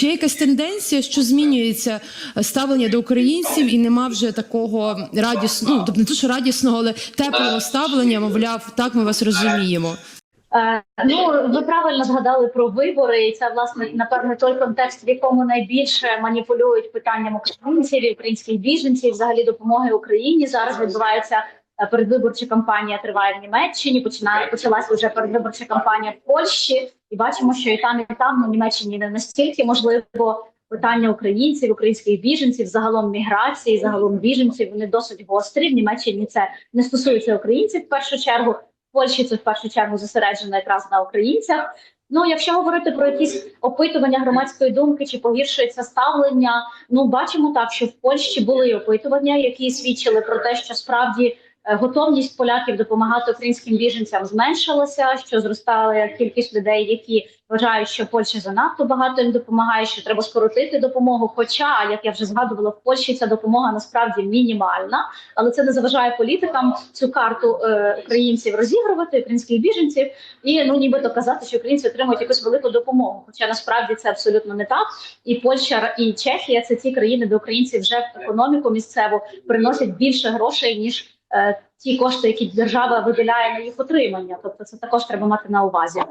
Чи є якась тенденція, що змінюється ставлення до українців, і нема вже такого радісного, ну тобто не то, що радісного, але теплого ставлення, мовляв, так ми вас розуміємо. Е, Ну, ви правильно згадали про вибори, і це власне напевне той контекст, в якому найбільше маніпулюють питанням українців і українських біженців, взагалі допомоги Україні. Зараз відбувається е, передвиборча кампанія. Триває в Німеччині. Починає почалася вже передвиборча кампанія в Польщі, і бачимо, що і там, і там ну, в Німеччині не настільки можливо. Питання українців, українських біженців, загалом міграції, загалом біженців вони досить гострі. В Німеччині це не стосується українців в першу чергу. В Польщі це в першу чергу зосереджено якраз на українцях. Ну, якщо говорити про якісь опитування громадської думки, чи погіршується ставлення, ну бачимо так, що в Польщі були опитування, які свідчили про те, що справді готовність поляків допомагати українським біженцям зменшилася, що зростала кількість людей, які вважають, що Польща занадто багато їм допомагає, що треба скоротити допомогу. Хоча, як я вже згадувала, в Польщі ця допомога насправді мінімальна, але це не заважає політикам цю карту е, українців розігрувати, українських біженців, і ну нібито казати, що українці отримують якусь велику допомогу. Хоча насправді це абсолютно не так. І Польща і Чехія це ті країни, де українці вже в економіку місцеву приносять більше грошей ніж. Е, Ті кошти, які держава виділяє на їх отримання, тобто це також треба мати на увазі.